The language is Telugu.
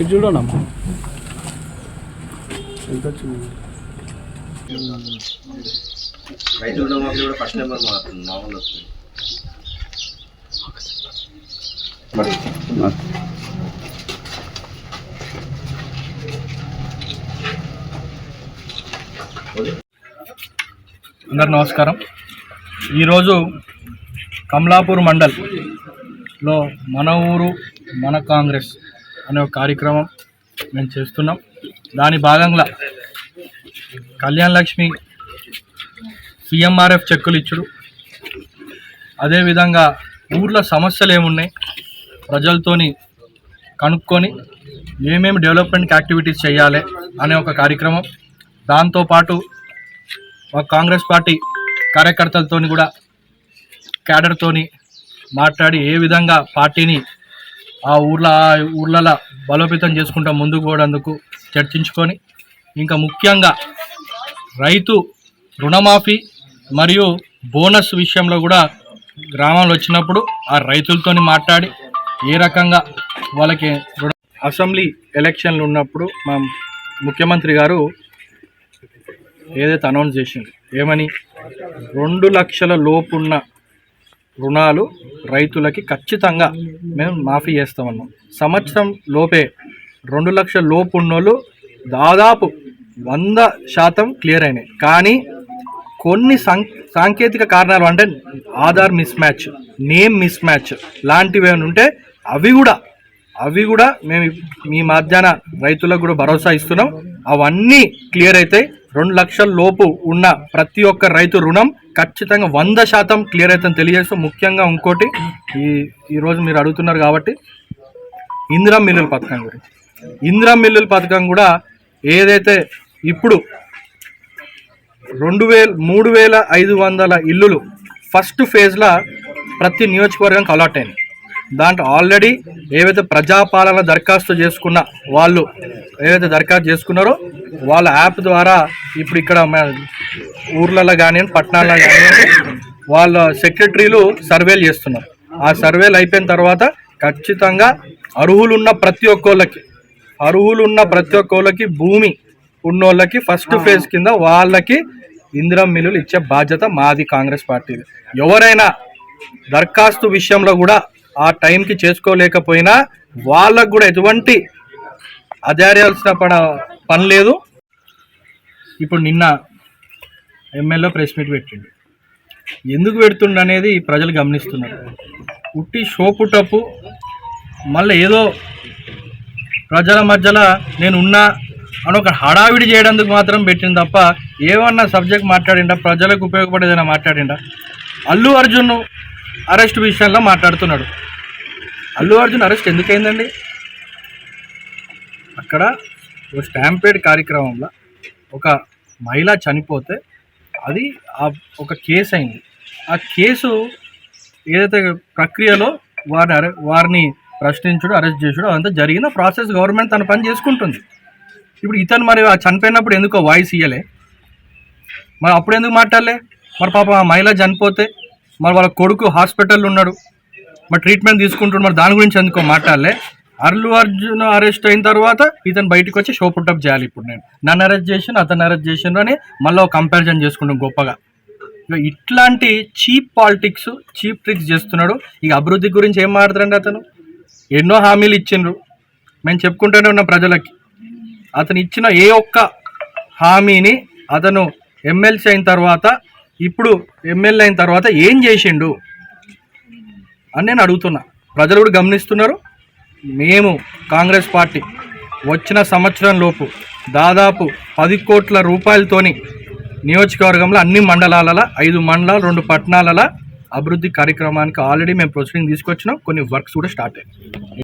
ఇది చూడనమ్మా ఎంత వచ్చింది? రైతు రుణమాఫీ కూడా ఫస్ట్ నెంబర్ మారుతుంది మామూలు వస్తుంది. అందరు నమస్కారం. ఈరోజు కమలాపూర్ మండల్లో మన ఊరు మన కాంగ్రెస్ అనే ఒక కార్యక్రమం మేము చేస్తున్నాం. దాని భాగంగా కళ్యాణ్ లక్ష్మి సిఎంఆర్ఎఫ్ చెక్కులు ఇచ్చుడు. అదేవిధంగా ఊర్లో సమస్యలు ఏమున్నాయి ప్రజలతోని కనుక్కొని ఏమేమి డెవలప్మెంట్ యాక్టివిటీస్ చేయాలి అనే ఒక కార్యక్రమం. దాంతోపాటు మా కాంగ్రెస్ పార్టీ కార్యకర్తలతోని కూడా క్యాడర్తోని మాట్లాడి ఏ విధంగా పార్టీని ఆ ఊర్ల ఆ ఊర్లలో బలోపేతం చేసుకుంటా ముందుకు పోవడందుకు చర్చించుకొని ఇంకా ముఖ్యంగా రైతు రుణమాఫీ మరియు బోనస్ విషయంలో కూడా గ్రామంలో వచ్చినప్పుడు ఆ రైతులతోని మాట్లాడి ఏ రకంగా వాళ్ళకి రుణ అసెంబ్లీ ఎలక్షన్లు ఉన్నప్పుడు మా ముఖ్యమంత్రి గారు ఏదైతే అనౌన్స్ చేసింది ఏమని రెండు లక్షల లోపున్న రుణాలు రైతులకి ఖచ్చితంగా మేము మాఫీ చేస్తామన్నాం. సంవత్సరం లోపే రెండు లక్షల లోపు ఉన్నోళ్ళు దాదాపు వంద శాతం క్లియర్ అయినాయి. కానీ కొన్ని సాంకేతిక కారణాలు అంటే Aadhaar mismatch name mismatch లాంటివి ఏమైనా ఉంటే అవి కూడా అవి కూడా మేము మీ మధ్యాహ్న రైతులకు కూడా భరోసా ఇస్తున్నాం. అవన్నీ క్లియర్ అవుతాయి రెండు లక్షల లోపు ఉన్న ప్రతి ఒక్క రైతు రుణం ఖచ్చితంగా వంద శాతం క్లియర్ అవుతుందని తెలియజేస్తూ ముఖ్యంగా ఇంకోటి ఈ ఈరోజు మీరు అడుగుతున్నారు కాబట్టి ఇందిరా మిల్లుల పథకం గురించి. ఇందిరా మిల్లుల పథకం కూడా ఏదైతే ఇప్పుడు రెండు వేల మూడు వేల ఐదు వందల ఇల్లులు ఫస్ట్ ఫేజ్లో ప్రతి నియోజకవర్గానికి అలాట్ అయింది దాంట్లో ఆల్రెడీ ఏవైతే ప్రజాపాలన దరఖాస్తు చేసుకున్న వాళ్ళు ఏవైతే దరఖాస్తు చేసుకున్నారో వాళ్ళ యాప్ ద్వారా ఇప్పుడు ఇక్కడ ఊర్లలో కానివ్వండి పట్టణాల్లో కానివ్వండి వాళ్ళ సెక్రటరీలు సర్వేలు చేస్తున్నారు. ఆ సర్వేలు అయిపోయిన తర్వాత ఖచ్చితంగా అర్హులున్న ప్రతి ఒక్కళ్ళకి అర్హులున్న ప్రతి ఒక్కళ్ళకి భూమి ఉన్నోళ్ళకి ఫస్ట్ ఫేజ్ కింద వాళ్ళకి ఇందిరం మిల్లులు ఇచ్చే బాధ్యత మాది కాంగ్రెస్ పార్టీది. ఎవరైనా దరఖాస్తు విషయంలో కూడా ఆ టైంకి చేసుకోలేకపోయినా వాళ్ళకు కూడా ఎటువంటి అదార్యాల్సిన పడ పని లేదు. ఇప్పుడు నిన్న ఎమ్మెల్యే ప్రెస్ మీట్ పెట్టిండు. ఎందుకు పెడుతుండ అనేది ప్రజలు గమనిస్తున్నారు. ఉట్టి షోపుటప్పు మళ్ళీ ఏదో ప్రజల మధ్యలో నేను ఉన్నా అని ఒక హడావిడి చేయడానికి మాత్రం పెట్టింది తప్ప ఏమన్నా సబ్జెక్ట్ మాట్లాడిండా ప్రజలకు ఉపయోగపడేదైనా మాట్లాడిండా? అల్లు అర్జున్ అరెస్ట్ విషయంలో మాట్లాడుతున్నాడు. అల్లు అర్జున్ అరెస్ట్ ఎందుకైందండి? అక్కడ స్టాంపేడ్ కార్యక్రమంలో ఒక మహిళ చనిపోతే అది ఆ ఒక కేసు అయింది. ఆ కేసు ఏదైతే ప్రక్రియలో వారిని అరె వారిని ప్రశ్నించడం అరెస్ట్ చేసుడు అదంతా జరిగిన ప్రాసెస్ గవర్నమెంట్ తన పని చేసుకుంటుంది. ఇప్పుడు ఇతను మరి ఆ చనిపోయినప్పుడు ఎందుకో వాయిస్ ఇయ్యలే. మరి అప్పుడు ఎందుకు మాట్లాడలే? మరి పాప ఆ మహిళ చనిపోతే మరి వాళ్ళ కొడుకు హాస్పిటల్లో ఉన్నాడు. మరి ట్రీట్మెంట్ తీసుకుంటున్నాడు. మరి దాని గురించి ఎందుకో మాట్లాడలే. అల్లు అర్జున్ అరెస్ట్ అయిన తర్వాత ఇతను బయటకు వచ్చి షో పుట్టప్ చేయాలి ఇప్పుడు నేను. నన్ను అరెస్ట్ చేసిన అతను అరెస్ట్ చేసిన అని మళ్ళీ కంపారిజన్ చేసుకుంటాం గొప్పగా. ఇక ఇట్లాంటి చీప్ పాలిటిక్స్ చీప్ ట్రిక్స్ చేస్తున్నాడు. ఇక అభివృద్ధి గురించి ఏం మాట్లాడండి అతను? ఎన్నో హామీలు ఇచ్చిండ్రు. మేము చెప్పుకుంటూనే ఉన్న ప్రజలకి. అతను ఇచ్చిన ఏ ఒక్క హామీని అతను ఎమ్మెల్సీ అయిన తర్వాత ఇప్పుడు ఎమ్మెల్యే అయిన తర్వాత ఏం చేసిండు? అని నేను అడుగుతున్నా. ప్రజలు కూడా గమనిస్తున్నారు. మేము కాంగ్రెస్ పార్టీ వచ్చిన సంవత్సరం లోపు దాదాపు పది కోట్ల రూపాయలతోని నియోజకవర్గంలో అన్ని మండలాలలో ఐదు మండలాలు రెండు పట్టణాలలో అభివృద్ధి కార్యక్రమానికి ఆల్రెడీ మేము ప్రొసీడింగ్ తీసుకొచ్చినాం. కొన్ని వర్క్స్ కూడా స్టార్ట్ అయ్యాయి.